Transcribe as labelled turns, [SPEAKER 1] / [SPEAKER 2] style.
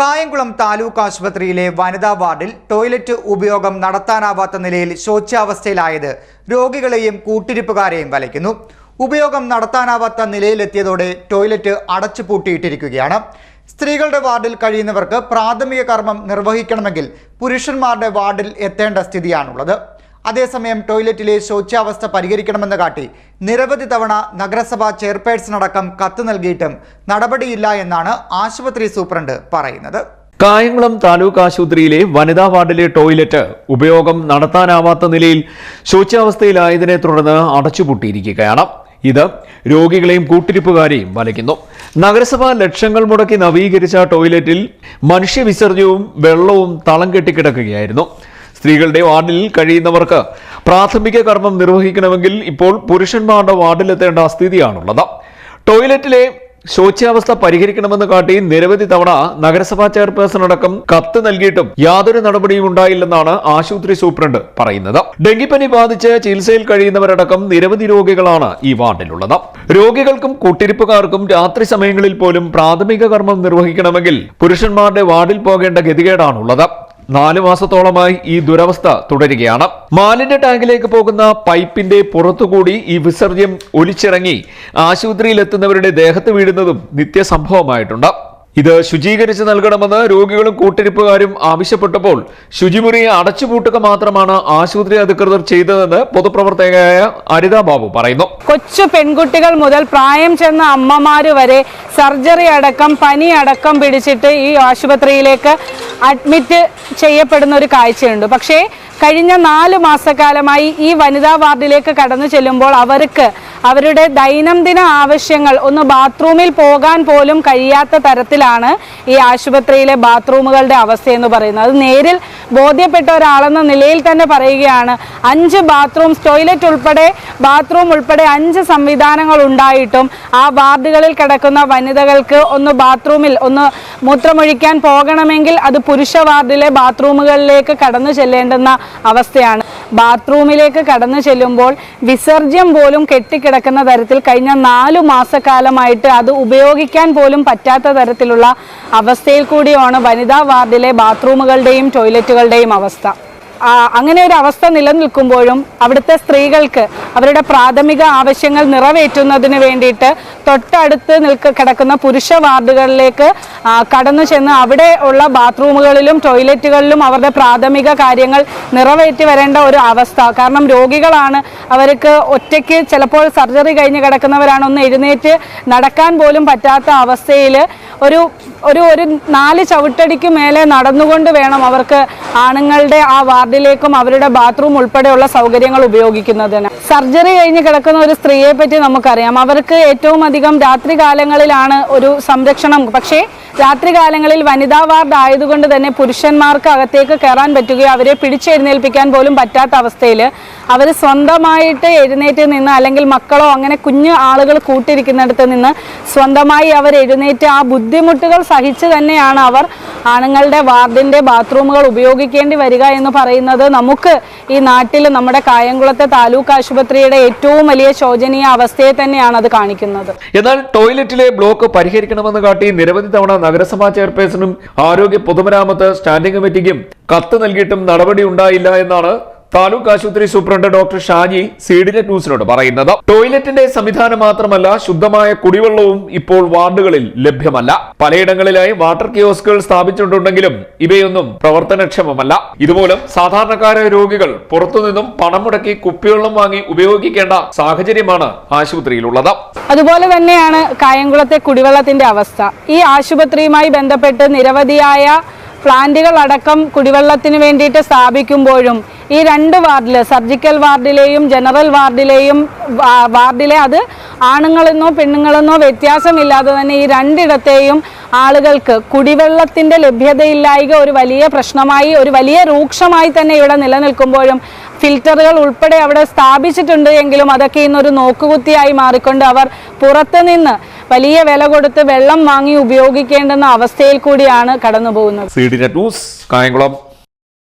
[SPEAKER 1] കായംകുളം താലൂക്ക് ആശുപത്രിയിലെ വനിതാ വാർഡിൽ ടോയ്ലറ്റ് ഉപയോഗം നടത്താനാവാത്ത നിലയിൽ ശോച്യാവസ്ഥയിലായത് രോഗികളെയും കൂട്ടിരിപ്പുകാരെയും വലയ്ക്കുന്നു. ഉപയോഗം നടത്താനാവാത്ത നിലയിലെത്തിയതോടെ ടോയ്ലറ്റ് അടച്ചുപൂട്ടിയിട്ടിരിക്കുകയാണ്. സ്ത്രീകളുടെ വാർഡിൽ കഴിയുന്നവർക്ക് പ്രാഥമിക കർമ്മം നിർവഹിക്കണമെങ്കിൽ പുരുഷന്മാരുടെ വാർഡിൽ എത്തേണ്ട സ്ഥിതിയാണുള്ളത്. അതേസമയം ടോയ്ലറ്റിലെ ശോച്യാവസ്ഥ പരിഹരിക്കണമെന്ന് കാട്ടി നിരവധി തവണ നഗരസഭാ ചെയർപേഴ്സൺ അടക്കം കത്ത് നൽകിയിട്ടും നടപടിയില്ല എന്നാണ് ആശുപത്രി സൂപ്രണ്ട് പറയുന്നത്.
[SPEAKER 2] കായംകുളം താലൂക്ക് ആശുപത്രിയിലെ വനിതാ വാർഡിലെ ടോയ്ലറ്റ് ഉപയോഗം നടത്താനാവാത്ത നിലയിൽ ശോച്യാവസ്ഥയിലായതിനെ തുടർന്ന് അടച്ചുപൂട്ടിയിരിക്കുകയാണ്. ഇത് രോഗികളെയും കൂട്ടിരിപ്പുകാരെയും വലയ്ക്കുന്നു. നഗരസഭ ലക്ഷങ്ങൾ മുടക്കി നവീകരിച്ച ടോയ്ലറ്റിൽ മനുഷ്യവിസർജ്യവും വെള്ളവും തളം കെട്ടിക്കിടക്കുകയായിരുന്നു. സ്ത്രീകളുടെ വാർഡിൽ കഴിയുന്നവർക്ക് പ്രാഥമിക കർമ്മം നിർവഹിക്കണമെങ്കിൽ ഇപ്പോൾ പുരുഷന്മാരുടെ വാർഡിലെത്തേണ്ട സ്ഥിതിയാണുള്ളത്. ടോയ്ലറ്റിലെ ശോച്യാവസ്ഥ പരിഹരിക്കണമെന്ന് കാട്ടി നിരവധി തവണ നഗരസഭാ ചെയർപേഴ്സൺ അടക്കം കത്ത് നൽകിയിട്ടും യാതൊരു നടപടിയും ഉണ്ടായില്ലെന്നാണ് ആശുപത്രി സൂപ്രണ്ട് പറയുന്നത്. ഡെങ്കിപ്പനി ബാധിച്ച് ചികിത്സയിൽ കഴിയുന്നവരടക്കം നിരവധി രോഗികളാണ് ഈ വാർഡിലുള്ളത്. രോഗികൾക്കും കൂട്ടിരിപ്പുകാർക്കും രാത്രി സമയങ്ങളിൽ പോലും പ്രാഥമിക കർമ്മം നിർവഹിക്കണമെങ്കിൽ പുരുഷന്മാരുടെ വാർഡിൽ പോകേണ്ട ഗതികേടാണുള്ളത്. നാല് മാസത്തോളമായി ഈ ദുരവസ്ഥ തുടരുകയാണ്. മാലിന്യ ടാങ്കിലേക്ക് പോകുന്ന പൈപ്പിന്റെ പുറത്തുകൂടി ഈ വിസർജ്യം ഒലിച്ചിറങ്ങി ആശുപത്രിയിലെത്തുന്നവരുടെ ദേഹത്ത് വീഴുന്നതും നിത്യസംഭവമായിട്ടുണ്ട്. ഇത് ശുചീകരിച്ച് നൽകണമെന്ന് രോഗികളും കൂട്ടിരിപ്പുകാരും ആവശ്യപ്പെട്ടപ്പോൾ ശുചിമുറി അടച്ചുപൂട്ടുക മാത്രമാണ് ആശുപത്രി അധികൃതർ ചെയ്തതെന്ന് പൊതുപ്രവർത്തകയായ അരിത ബാബു പറയുന്നു.
[SPEAKER 3] കൊച്ചു പെൺകുട്ടികൾ മുതൽ പ്രായം ചെന്ന അമ്മമാര് വരെ സർജറി അടക്കം പനി അടക്കം പിടിച്ചിട്ട് ഈ ആശുപത്രിയിലേക്ക് അഡ്മിറ്റ് ചെയ്യപ്പെടുന്ന ഒരു കാഴ്ചയുണ്ട്. പക്ഷേ കഴിഞ്ഞ നാല് മാസക്കാലമായി ഈ വനിതാ വാർഡിലേക്ക് കടന്നു ചെല്ലുമ്പോൾ അവർക്ക് അവരുടെ ദൈനംദിന ആവശ്യങ്ങൾ ഒന്ന് ബാത്റൂമിൽ പോകാൻ പോലും കഴിയാത്ത തരത്തിലാണ് ഈ ആശുപത്രിയിലെ ബാത്റൂമുകളുടെ അവസ്ഥ എന്ന് പറയുന്നത്. അത് നേരിൽ ബോധ്യപ്പെട്ട ഒരാളെന്ന നിലയിൽ തന്നെ പറയുകയാണ് അഞ്ച് ബാത്റൂം ടോയ്ലറ്റ് ഉൾപ്പെടെ ബാത്റൂം ഉൾപ്പെടെ അഞ്ച് സംവിധാനങ്ങൾ ഉണ്ടായിട്ടും ആ വാർഡുകളിൽ കിടക്കുന്ന വനിതകൾക്ക് ഒന്ന് ബാത്റൂമിൽ ഒന്ന് മൂത്രമൊഴിക്കാൻ പോകണമെങ്കിൽ അത് പുരുഷ വാർഡിലെ ബാത്റൂമുകളിലേക്ക് കടന്നു ചെല്ലേണ്ടുന്ന അവസ്ഥയാണ്. ബാത്റൂമിലേക്ക് കടന്നു ചെല്ലുമ്പോൾ വിസർജ്യം പോലും കെട്ടിക്കിടക്കുന്ന തരത്തിൽ കഴിഞ്ഞ നാലു മാസക്കാലമായിട്ട് അത് ഉപയോഗിക്കാൻ പോലും പറ്റാത്ത തരത്തിലുള്ള അവസ്ഥയിൽ കൂടിയാണ് വനിതാ വാർഡിലെ ബാത്റൂമുകളുടെയും ടോയ്ലറ്റുകളുടെയും അവസ്ഥ. അങ്ങനെ ഒരു അവസ്ഥ നിലനിൽക്കുമ്പോഴും അവിടുത്തെ സ്ത്രീകൾക്ക് അവരുടെ പ്രാഥമിക ആവശ്യങ്ങൾ നിറവേറ്റുന്നതിന് വേണ്ടിയിട്ട് തൊട്ടടുത്ത് നിൽക്ക കിടക്കുന്ന പുരുഷ വാർഡുകളിലേക്ക് കടന്നു ചെന്ന് അവിടെ ഉള്ള ബാത്റൂമുകളിലും ടോയ്ലറ്റുകളിലും അവരുടെ പ്രാഥമിക കാര്യങ്ങൾ നിറവേറ്റി വരേണ്ട ഒരു അവസ്ഥ. കാരണം രോഗികളാണ് അവർക്ക് ഒറ്റയ്ക്ക് ചിലപ്പോൾ സർജറി കഴിഞ്ഞ് കിടക്കുന്നവരാണ് ഒന്ന് എഴുന്നേറ്റ് നടക്കാൻ പോലും പറ്റാത്ത അവസ്ഥയിൽ ഒരു ഒരു ഒരു നാല് ചവിട്ടടിക്ക് മേലെ നടന്നുകൊണ്ട് വേണം അവർക്ക് ആണുങ്ങളുടെ ആ വാർഡിലേക്കും അവരുടെ ബാത്റൂം ഉൾപ്പെടെയുള്ള സൗകര്യങ്ങൾ ഉപയോഗിക്കുന്നതിന്. സർജറി കഴിഞ്ഞ് കിടക്കുന്ന ഒരു സ്ത്രീയെ പറ്റി നമുക്കറിയാം. അവർക്ക് ഏറ്റവും അധികം രാത്രി കാലങ്ങളിലാണ് ഒരു സംരക്ഷണം. പക്ഷേ രാത്രി കാലങ്ങളിൽ വനിതാ വാർഡ് ആയതുകൊണ്ട് തന്നെ പുരുഷന്മാർക്ക് അകത്തേക്ക് കയറാൻ പറ്റുകയോ അവരെ പിടിച്ചെഴുന്നേൽപ്പിക്കാൻ പോലും പറ്റാത്ത അവസ്ഥയിൽ അവർ സ്വന്തമായിട്ട് എഴുന്നേറ്റ് നിന്ന് അല്ലെങ്കിൽ മക്കളോ അങ്ങനെ കുഞ്ഞു ആളുകൾ കൂട്ടിരിക്കുന്നിടത്ത് നിന്ന് സ്വന്തമായി അവർ എഴുന്നേറ്റ് ആ ബുദ്ധിമുട്ടുകൾ സഹിച്ച് തന്നെയാണ് അവർ ആണുങ്ങളുടെ വാർഡിന്റെ ബാത്റൂമുകൾ ഉപയോഗിക്കേണ്ടി വരിക എന്ന് പറയുന്നത്. നമുക്ക് ഈ നാട്ടിൽ നമ്മുടെ കായംകുളത്തെ താലൂക്ക് ആശുപത്രിയുടെ ഏറ്റവും വലിയ ശോചനീയ അവസ്ഥയെ തന്നെയാണ് അത് കാണിക്കുന്നത്.
[SPEAKER 2] എന്നാൽ ടോയ്ലറ്റിലെ ബ്ലോക്ക് പരിഹരിക്കണമെന്ന് കാട്ടി നിരവധി തവണ നഗരസഭാ ചെയർപേഴ്സണും ആരോഗ്യ പൊതുമരാമത്ത് സ്റ്റാൻഡിംഗ് കമ്മിറ്റിക്കും കത്ത് നൽകിയിട്ടും നടപടി ഉണ്ടായില്ല എന്നാണ് താലൂക്ക് ആശുപത്രി സൂപ്രണ്ട് ഡോക്ടർ ഷാജി സീഡിനെറ്റ് ന്യൂസിനോട് പറയുന്നത്. ടോയ്ലറ്റിന്റെ സംവിധാനം മാത്രമല്ല ശുദ്ധമായ കുടിവെള്ളവും ഇപ്പോൾ വാർഡുകളിൽ ലഭ്യമല്ല. പലയിടങ്ങളിലായി വാട്ടർ കിയോസ്കുകൾ സ്ഥാപിച്ചിട്ടുണ്ടെങ്കിലും ഇവയൊന്നും പ്രവർത്തനക്ഷമമല്ല. ഇതുമൂലം സാധാരണക്കാരായ രോഗികൾ പുറത്തുനിന്നും പണം മുടക്കി കുപ്പിവെള്ളം വാങ്ങി ഉപയോഗിക്കേണ്ട സാഹചര്യമാണ് ആശുപത്രിയിലുള്ളത്.
[SPEAKER 3] അതുപോലെ തന്നെയാണ് കായംകുളത്തെ കുടിവെള്ളത്തിന്റെ അവസ്ഥ. ഈ ആശുപത്രിയുമായി ബന്ധപ്പെട്ട് നിരവധിയായ പ്ലാന്റുകൾ അടക്കം കുടിവെള്ളത്തിന് വേണ്ടിയിട്ട് സ്ഥാപിക്കുമ്പോഴും ഈ രണ്ട് വാർഡിൽ സർജിക്കൽ വാർഡിലെയും ജനറൽ വാർഡിലെയും വാർഡിലെ അത് ആണുങ്ങളെന്നോ പെണ്ണുങ്ങളെന്നോ വ്യത്യാസമില്ലാതെ തന്നെ ഈ രണ്ടിടത്തെയും ആളുകൾക്ക് കുടിവെള്ളത്തിന്റെ ലഭ്യതയില്ലായ്മ ഒരു വലിയ പ്രശ്നമായി ഒരു വലിയ രൂക്ഷമായി തന്നെ ഇവിടെ നിലനിൽക്കുമ്പോഴും ഫിൽറ്ററുകൾ ഉൾപ്പെടെ അവിടെ സ്ഥാപിച്ചിട്ടുണ്ട് എങ്കിലും അതൊക്കെ ഇന്നൊരു നോക്കുകുത്തിയായി മാറിക്കൊണ്ട് അവർ പുറത്തുനിന്ന് വലിയ വില കൊടുത്ത് വെള്ളം വാങ്ങി ഉപയോഗിക്കേണ്ടുന്ന അവസ്ഥയിൽ കൂടിയാണ് കടന്നു പോകുന്നത്